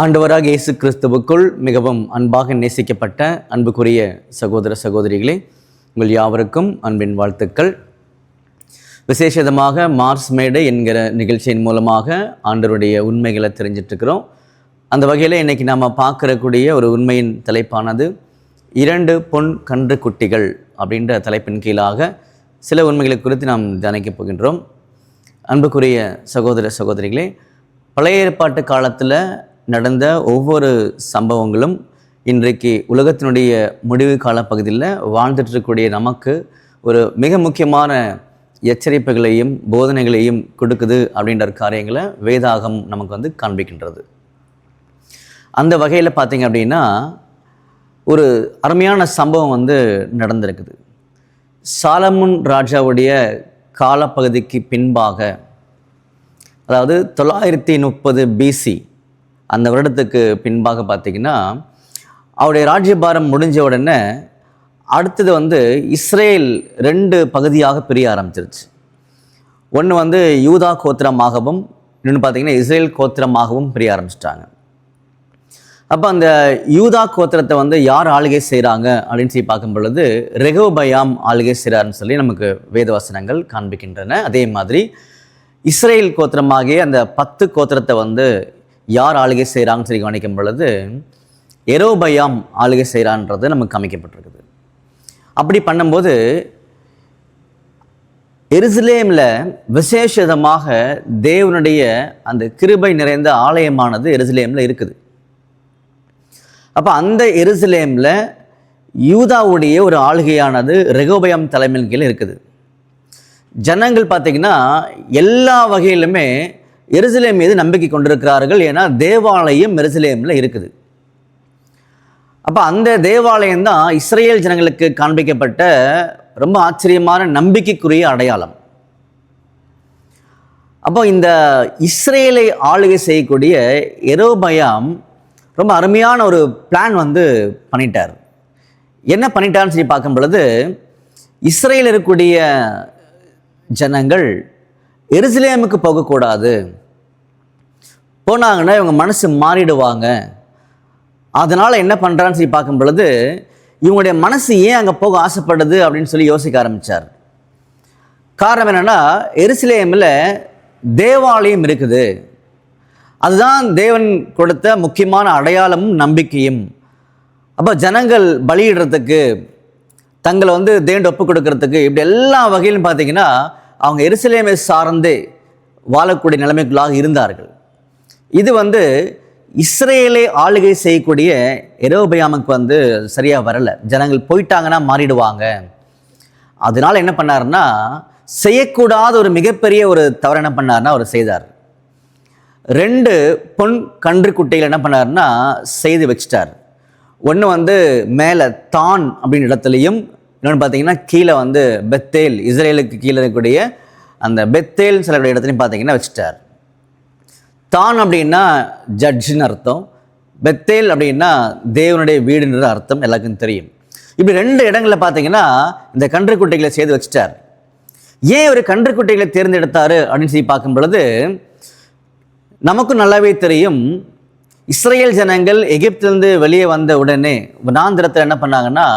ஆண்டவராக இயேசு கிறிஸ்துவுக்குள் மிகவும் அன்பாக நேசிக்கப்பட்ட அன்புக்குரிய சகோதர சகோதரிகளே உங்கள் யாவருக்கும் அன்பின் வாழ்த்துக்கள். விசேஷமாக மார்ஸ் மேடை என்கிற நிகழ்ச்சியின் மூலமாக ஆண்டவருடைய உண்மைகளை தெரிஞ்சிட்ருக்கிறோம். அந்த வகையில் இன்றைக்கி நாம் பார்க்கறக்கூடிய ஒரு உண்மையின் தலைப்பானது இரண்டு பொன் கன்று குட்டிகள் அப்படின்ற தலைப்பின் கீழாக சில உண்மைகளை குறித்து நாம் தியானிக்கப் போகின்றோம். அன்புக்குரிய சகோதர சகோதரிகளே பழைய ஏற்பாட்டு காலத்தில் நடந்த ஒவ்வொரு சம்பவங்களும் இன்றைக்கு உலகத்தினுடைய முடிவு கால பகுதியில் வாழ்ந்துட்டு இருக்கக்கூடிய நமக்கு ஒரு மிக முக்கியமான எச்சரிப்புகளையும் போதனைகளையும் கொடுக்குது அப்படின்ற காரியங்களை வேதாகம் நமக்கு வந்து காண்பிக்கின்றது. அந்த வகையில் பார்த்திங்க அப்படின்னா ஒரு அருமையான சம்பவம் வந்து நடந்திருக்குது. சாலமுன் ராஜாவுடைய காலப்பகுதிக்கு பின்பாக அதாவது தொள்ளாயிரத்தி முப்பது பிசி அந்த வருடத்துக்கு பின்பாக பார்த்திங்கன்னா அவருடைய ராஜ்யபாரம் முடிஞ்ச உடனே அடுத்தது வந்து இஸ்ரேல் ரெண்டு பகுதியாக பிரிய ஆரம்பிச்சிருச்சு. ஒன்று வந்து யூதா கோத்திரமாகவும் இன்னொன்று பார்த்தீங்கன்னா இஸ்ரேல் கோத்திரமாகவும் பிரிய ஆரம்பிச்சிட்டாங்க. அப்போ அந்த யூதா கோத்திரத்தை வந்து யார் ஆளுகை செய்கிறாங்க அப்படின்னு சொல்லி பார்க்கும் பொழுது ரெகோபயாம் ஆளுகை செய்கிறாருன்னு சொல்லி நமக்கு வேதவசனங்கள் காண்பிக்கின்றன. அதே மாதிரி இஸ்ரேல் கோத்திரமாகிய அந்த பத்து கோத்திரத்தை வந்து யார் ஆளுகை செய்கிறாங்கன்னு சொல்லி கவனிக்கும் பொழுது எரோபயாம் ஆளுகை செய்கிறான்றது நமக்கு அமைக்கப்பட்டிருக்குது அப்படி பண்ணும்போது எருசலேமில் விசேஷமாக தேவனுடைய அந்த கிருபை நிறைந்த ஆலயமானது எருசலேமில் இருக்குது. அப்போ அந்த எருசலேமில் யூதாவுடைய ஒரு ஆளுகையானது ரெகோபயம் தலைமையின் கீழே இருக்குது. ஜனங்கள் பார்த்திங்கன்னா எல்லா வகையிலுமே எருசலேம் மீது நம்பிக்கை கொண்டிருக்கிறார்கள் ஏன்னா தேவாலயம் எருசலேமில் இருக்குது. அப்போ அந்த தேவாலயம் தான் இஸ்ரேல் ஜனங்களுக்கு காண்பிக்கப்பட்ட ரொம்ப ஆச்சரியமான நம்பிக்கைக்குரிய அடையாளம். அப்போ இந்த இஸ்ரேலை ஆளுகை செய்யக்கூடிய எரோபயாம் ரொம்ப அருமையான ஒரு பிளான் வந்து பண்ணிட்டார். என்ன பண்ணிட்டார்னு சொல்லி பார்க்கும் பொழுது இஸ்ரேல் இருக்கக்கூடிய ஜனங்கள் எருசலேமுக்கு போகக்கூடாது. போனாங்கன்னா இவங்க மனசு மாறிடுவாங்க. அதனால் என்ன பண்ணுறான்னு சொல்லி பார்க்கும் பொழுது இவங்களுடைய மனசு ஏன் அங்கே போக ஆசைப்படுது அப்படின்னு சொல்லி யோசிக்க ஆரம்பித்தார் காரணம் என்னென்னா எருசலேமில் தேவாலயம் இருக்குது. அதுதான் தேவன் கொடுத்த முக்கியமான அடையாளமும் நம்பிக்கையும். அப்போ ஜனங்கள் பலியிடுறதுக்கு தங்களை வந்து தேண்டு ஒப்பு கொடுக்கறதுக்கு இப்படி எல்லா வகையிலும் பார்த்தீங்கன்னா அவங்க எருசலேமை சார்ந்து வாழக்கூடிய நிலைமைக்குள்ளாக இருந்தார்கள். இது வந்து இஸ்ரேலே ஆளுகை செய்யக்கூடிய எரோபயாமுக்கு வந்து சரியாக வரலை. ஜனங்கள் போயிட்டாங்கன்னா மாறிடுவாங்க. அதனால் என்ன பண்ணாருன்னா செய்யக்கூடாத ஒரு மிகப்பெரிய ஒரு தவறு என்ன பண்ணாருன்னா அவர் செய்தார். ரெண்டு பொன் கன்று குட்டையில் என்ன பண்ணாருன்னா செய்து வச்சிட்டார். ஒன்று வந்து மேலே தான் அப்படின்ற இடத்துலையும் இன்னொன்று பார்த்தீங்கன்னா கீழே வந்து பெத்தேல் இஸ்ரேலுக்கு கீழே இருக்கக்கூடிய அந்த பெத்தேல் சில இடத்துலையும் பார்த்தீங்கன்னா வச்சுட்டார். தான் அப்படின்னா ஜட்ஜின்னு அர்த்தம். பெத்தேல் அப்படின்னா தேவனுடைய வீடுன்ற அர்த்தம் எல்லாருக்கும் தெரியும். இப்படி ரெண்டு இடங்களில் பார்த்தீங்கன்னா இந்த கன்று குட்டைகளை செய்து வச்சுட்டார். ஏன் ஒரு கன்று குட்டைகளை தேர்ந்தெடுத்தாரு அப்படின்னு சொல்லி பார்க்கும் பொழுது நமக்கும் நல்லாவே தெரியும் இஸ்ரேல் ஜனங்கள் எகிப்திலிருந்து வெளியே வந்த உடனே நாந்திரத்தில் என்ன பண்ணாங்கன்னா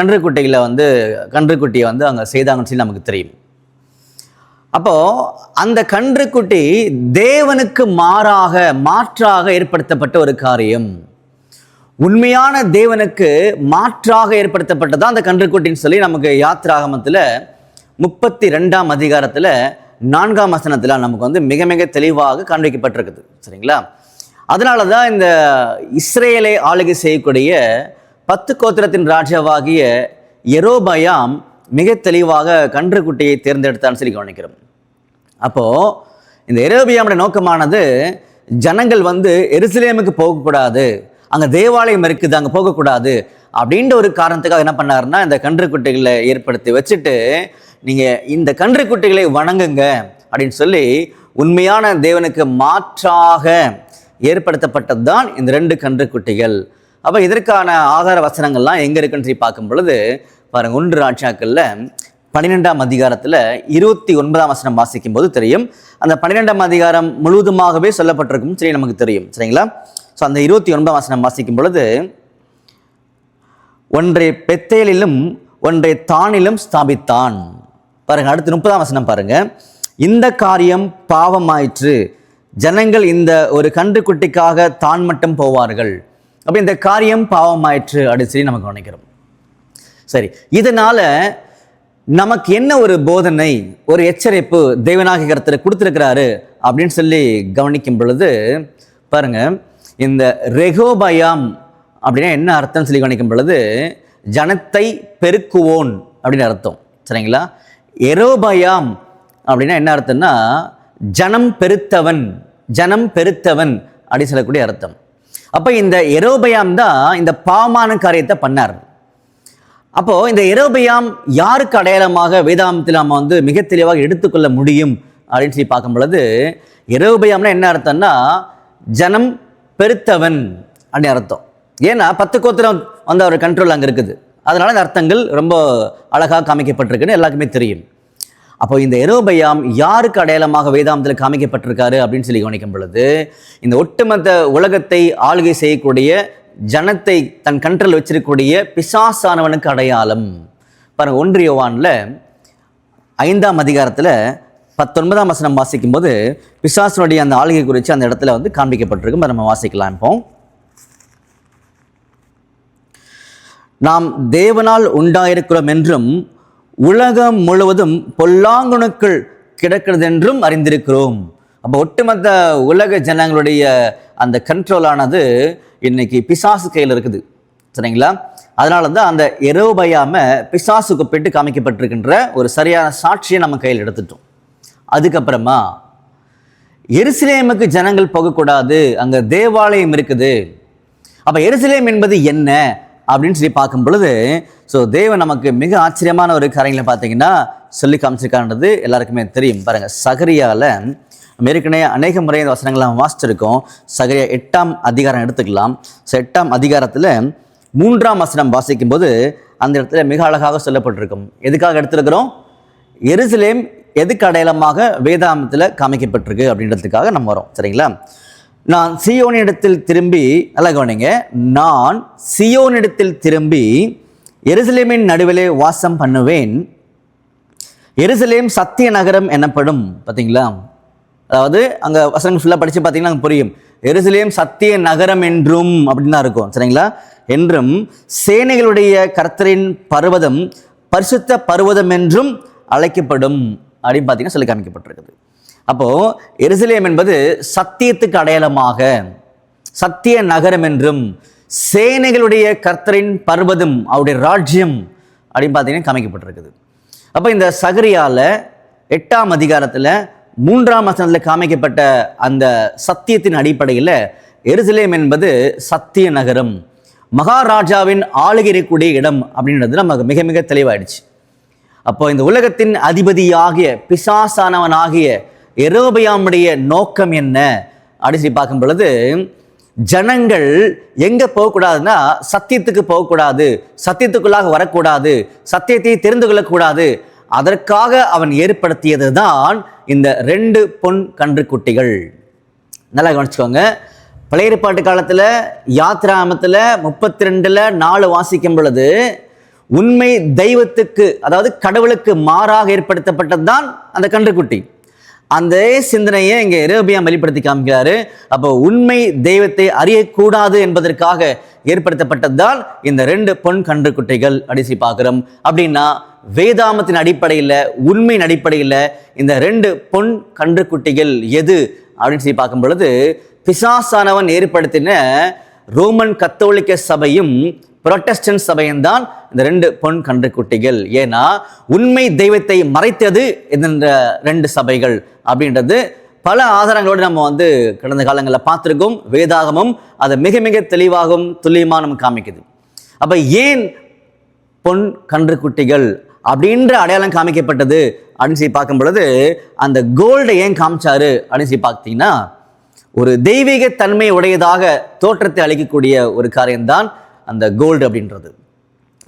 கன்றுக்குட்டியில் வந்து கன்றுக்குட்டியை வந்து அங்கே செய்தாங்கன்னு சொல்லி நமக்கு தெரியும். அப்போது அந்த கன்றுக்குட்டி தேவனுக்கு மாறாக மாற்றாக ஏற்படுத்தப்பட்ட ஒரு காரியம். உண்மையான தேவனுக்கு மாற்றாக ஏற்படுத்தப்பட்டதான் அந்த கன்றுக்குட்டின்னு சொல்லி நமக்கு யாத்ராகமத்தில் முப்பத்தி ரெண்டாம் அதிகாரத்தில் நான்காம் வசனத்தில் நமக்கு வந்து மிக மிக தெளிவாக காண்பிக்கப்பட்டிருக்குது. சரிங்களா? அதனால தான் இந்த இஸ்ரேலை ஆளுகை செய்யக்கூடிய பத்து கோத்திரத்தின் ராஜாவாகிய எரோபயாம் மிக தெளிவாக கன்றுக்குட்டியை தேர்ந்தெடுத்தான்னு சொல்லி கவனிக்கிறோம். அப்போது இந்த எரோபியாமுடைய நோக்கமானது ஜனங்கள் வந்து எருசலேமுக்கு போகக்கூடாது அங்கே தேவாலயம் இருக்குது அங்கே போகக்கூடாது அப்படின்ற ஒரு காரணத்துக்காக என்ன பண்ணாருன்னா இந்த கன்றுக்குட்டிகளை ஏற்படுத்தி வச்சுட்டு நீங்கள் இந்த கன்றுக்குட்டிகளை வணங்குங்க அப்படின்னு சொல்லி உண்மையான தேவனுக்கு மாற்றாக ஏற்படுத்தப்பட்டது தான் இந்த ரெண்டு கன்றுக்குட்டிகள். அப்போ இதற்கான ஆதார வசனங்கள்லாம் எங்கே இருக்குன்னு சொல்லி பார்க்கும் பொழுது பாருங்க ஒன்று ராட்சாக்களில் பன்னிரெண்டாம் அதிகாரத்தில் இருபத்தி ஒன்பதாம் வசனம் வாசிக்கும் போது தெரியும். அந்த பன்னிரெண்டாம் அதிகாரம் முழுவதுமாகவே சொல்லப்பட்டிருக்கும் சரி நமக்கு தெரியும். சரிங்களா? ஸோ அந்த இருபத்தி ஒன்பதாம் வசனம் வாசிக்கும் பொழுது ஒன்றை பெத்தேலிலும் ஒன்றை தானிலும் ஸ்தாபித்தான். பாருங்க அடுத்து முப்பதாம் வசனம் பாருங்க. இந்த காரியம் பாவமாயிற்று. ஜனங்கள் இந்த ஒரு கன்றுக்குட்டிக்காக தான் மட்டும் போவார்கள். அப்போ இந்த காரியம் பாவமாயிற்று அப்படின்னு சொல்லி நமக்கு கவனிக்கிறோம். சரி இதனால் நமக்கு என்ன ஒரு போதனை ஒரு எச்சரிப்பு தெய்வநாயக கருத்தில் கொடுத்துருக்கிறாரு அப்படின்னு சொல்லி கவனிக்கும் பொழுது பாருங்கள் இந்த ரெகோபயாம் அப்படின்னா என்ன அர்த்தம்னு சொல்லி கவனிக்கும் பொழுது ஜனத்தை பெருக்குவோன் அப்படின்னு அர்த்தம். சரிங்களா? எரோபயாம் அப்படின்னா என்ன அர்த்தம்னா ஜனம் பெருத்தவன் ஜனம் பெருத்தவன் அப்படின்னு சொல்லக்கூடிய அர்த்தம். அப்போ இந்த எரோபயாம் தான் இந்த பாவமான காரியத்தை பண்ணார். அப்போ இந்த எரோபியாம் யாருக்கு அடையாளமாக வேதாந்தத்தில் நம்ம வந்து மிக தெளிவாக எடுத்துக்கொள்ள முடியும் அப்படின்னு சொல்லி பார்க்கும் பொழுது எரோபயாம்னா என்ன அர்த்தம்னா ஜனம் பெருத்தவன் அப்படின்னு அர்த்தம். ஏன்னா பத்து கோத்திரம் வந்து அவர் கண்ட்ரோல் அங்கே இருக்குது. அதனால இந்த அர்த்தங்கள் ரொம்ப அழகாக காமிக்கப்பட்டிருக்குன்னு எல்லாருக்குமே தெரியும். அப்போ இந்த எரோபயாம் யாருக்கு அடையாளமாக வேதாந்தத்தில் காமிக்கப்பட்டிருக்காரு அப்படின்னு சொல்லி கவனிக்கும் பொழுது இந்த ஒட்டுமொத்த உலகத்தை ஆளுகை செய்யக்கூடிய ஜனத்தை தன் கண்ட்ரல் வச்சிருக்கக்கூடிய பிசாசானவனுக்கு அடையாளம். பாருங்க ஒன்று யோவானில் ஐந்தாம் அதிகாரத்தில் பத்தொன்பதாம் வசனம் வாசிக்கும் போது பிசாசனுடைய அந்த ஆளுகை குறித்து அந்த இடத்துல வந்து காண்பிக்கப்பட்டிருக்கும் அதை நம்ம வாசிக்கலாம் இப்போ. நாம் தேவனால் உண்டாயிருக்கிறோம் என்றும் உலகம் முழுவதும் பொல்லாங்குணுக்கள் கிடக்கிறது என்றும் அறிந்திருக்கிறோம். அப்போ ஒட்டுமொத்த உலக ஜனங்களுடைய அந்த கண்ட்ரோலானது இன்னைக்கு பிசாசு கையில் இருக்குது. சரிங்களா? அதனால தான் அந்த எரோபயாம பிசாசுக்கு பெட்டு காமிக்கப்பட்டிருக்கின்ற ஒரு சரியான சாட்சியை நம்ம கையில் எடுத்துட்டோம். அதுக்கப்புறமா எருசலேமுக்கு ஜனங்கள் போகக்கூடாது அங்கே தேவாலயம் இருக்குது. அப்போ எருசலேம் என்பது என்ன? அப்படின்னு சொல்லி பார்க்கும் பொழுது ஸோ தேவன் நமக்கு மிக ஆச்சரியமான ஒரு காரியங்களை பார்த்தீங்கன்னா சொல்லி காமிச்சிருக்கான்றது எல்லாருக்குமே தெரியும். பாருங்க சகரியால ஏற்கனவே அநேக முறை இந்த வசனங்களை வாசிச்சிருக்கோம். சகரியா எட்டாம் அதிகாரம் எடுத்துக்கலாம். ஸோ எட்டாம் அதிகாரத்தில் மூன்றாம் வசனம் வாசிக்கும்போது அந்த இடத்துல மிக அழகாக சொல்லப்பட்டிருக்கும். எதுக்காக எடுத்திருக்கிறோம்? எருசலேம் எதுக்கு அடையாளமாக வேதாமத்தில் காமிக்கப்பட்டிருக்கு அப்படின்றதுக்காக நம்ம வரோம் சரிங்களா? நான் சியோனிடத்தில் திரும்பி நல்லா கவனிங்க. நான் சியோனிடத்தில் திரும்பி எருசலேமின் நடுவிலே வாசம் பண்ணுவேன். எருசலேம் சத்திய நகரம் எனப்படும் பார்த்தீங்களா அதாவது அங்கே வசனம் ஃபுல்லாக படித்து பார்த்தீங்கன்னா அங்கே புரியும். எருசலேம் சத்திய நகரம் என்றும் அப்படின்னு தான் இருக்கும் சரிங்களா? என்றும் சேனைகளுடைய கர்த்தரின் பர்வதம் பரிசுத்த பர்வதம் என்றும் அழைக்கப்படும் அப்படின்னு பார்த்தீங்கன்னா சொல்லி காமிக்கப்பட்டிருக்குது அப்போது எருசலேம் என்பது சத்தியத்துக்கு அடையாளமாக சத்திய நகரம் என்றும் சேனைகளுடைய கர்த்தரின் பர்வதம் அவருடைய ராஜ்யம் அப்படின்னு பார்த்தீங்கன்னா காமிக்கப்பட்டிருக்குது. அப்போ இந்த சகரியால எட்டாம் அதிகாரத்தில் மூன்றாம் வசனத்தில் காமிக்கப்பட்ட அந்த சத்தியத்தின் அடிப்படையில் எருசலேம் என்பது சத்திய நகரம் மகாராஜாவின் ஆளுகை இருக்கக்கூடிய இடம் அப்படின்றது நமக்கு மிக மிக தெளிவாயிடுச்சு. அப்போ இந்த உலகத்தின் அதிபதியாகிய பிசாசானவனாகிய எரோபியாமுடைய நோக்கம் என்ன? அப்படின்னு சொல்லி பார்க்கும் பொழுது ஜனங்கள் எங்கே போகக்கூடாதுன்னா சத்தியத்துக்கு போகக்கூடாது சத்தியத்துக்குள்ளாக வரக்கூடாது சத்தியத்தை தெரிந்து கொள்ளக்கூடாது. அதற்காக அவன் ஏற்படுத்தியது தான் இந்த ரெண்டு பொன் கன்றுக்குட்டிகள். நல்லா கவனிச்சுக்கோங்க. பழைய ஏற்பாட்டு காலத்தில் யாத்ராமத்தில் முப்பத்தி ரெண்டில் நாலு வாசிக்கும் பொழுது உண்மை தெய்வத்துக்கு அதாவது கடவுளுக்கு மாறாக ஏற்படுத்தப்பட்டது தான் அந்த கன்றுக்குட்டி. அந்த சிந்தனையை இங்கே எரோபியாம் வெளிப்படுத்தி காமிக்கிறாரு. அப்போ உண்மை தெய்வத்தை அறியக்கூடாது என்பதற்காக ஏற்படுத்தப்பட்டதுதான் இந்த ரெண்டு பொன் கன்றுக்குட்டிகள் அடிசி பார்க்குறோம் அப்படின்னா வேதாமத்தின் அடிப்படையில் உண்மையின் அடிப்படையில் இந்த ரெண்டு பொன் கன்றுக்குட்டிகள் எது? அப்படின்னு சொல்லி பார்க்கும் பொழுது பிசாசானவன் ஏற்படுத்தின ரோமன் கத்தோலிக்க சபையும் புரொட்டஸ்டன்ட் சபையும் தான் இந்த ரெண்டு பொன் கன்றுக்குட்டிகள். ஏன்னா உண்மை தெய்வத்தை மறைத்தது இந்த ரெண்டு சபைகள் அப்படின்றது பல ஆதாரங்களோடு நம்ம வந்து கடந்த காலங்களில் பார்த்துருக்கோம். வேதாகமும் அதை மிக மிக தெளிவாகவும் துல்லியமாக காமிக்குது. அப்போ ஏன் பொன் கன்றுக்குட்டிகள் அப்படின்ற அடையாளம் காமிக்கப்பட்டது அப்படின்னு சொல்லி பார்க்கும் பொழுது அந்த கோல்டை ஏன் காமிச்சாரு அப்படின்னு சொல்லி பார்த்தீங்கன்னா ஒரு தெய்வீக தன்மை உடையதாக தோற்றத்தை அளிக்கக்கூடிய ஒரு காரியம்தான் அந்த கோல்டு அப்படின்றது.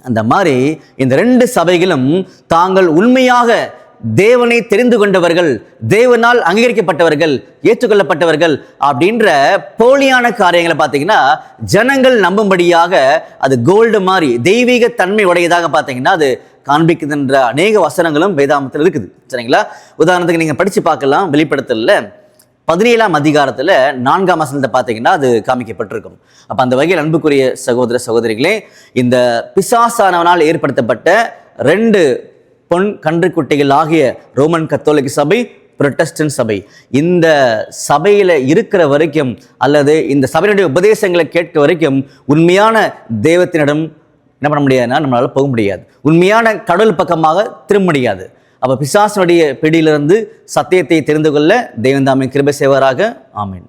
அந்த மாதிரி இந்த ரெண்டு சபைகளும் தாங்கள் உண்மையாக தேவனை தெரிந்து கொண்டவர்கள் தேவனால் அங்கீகரிக்கப்பட்டவர்கள் ஏற்றுக்கொள்ளப்பட்டவர்கள் அப்படின்ற போலியான காரியங்களை பார்த்தீங்கன்னா ஜனங்கள் நம்பும்படியாக அது கோல்டு மாதிரி தெய்வீக தன்மை உடையதாக பார்த்தீங்கன்னா அது காண்பிக்குதுன்ற அநேக வசனங்களும் வேதாமத்தில் இருக்குது. சரிங்களா? உதாரணத்துக்கு நீங்கள் படித்து பார்க்கலாம் வெளிப்படுத்தல பதினேழாம் அதிகாரத்தில் நான்காம் வசனத்தை பார்த்தீங்கன்னா அது காமிக்கப்பட்டிருக்கும். அப்போ அந்த வகையில் அன்புக்குரிய சகோதர சகோதரிகளே இந்த பிசாசானவனால் ஏற்படுத்தப்பட்ட ரெண்டு பொன் கன்றுக்குட்டிகள் ஆகிய ரோமன் கத்தோலிக்க சபை புரொட்டஸ்டன்ட் சபை. இந்த சபையில் இருக்கிற வரைக்கும் அல்லது இந்த சபையினுடைய உபதேசங்களை கேட்க வரைக்கும் உண்மையான தெய்வத்தினிடம் என்ன பண்ண முடியாதுன்னா நம்மளால் போக முடியாது. உண்மையான கடவுள் பக்கமாக திரும்ப முடியாது. அப்போ பிசாசனுடைய பிடியிலிருந்து சத்தியத்தை தெரிந்து கொள்ள தெய்வந்தாமை கிருபை செய்வராக. ஆமீன்.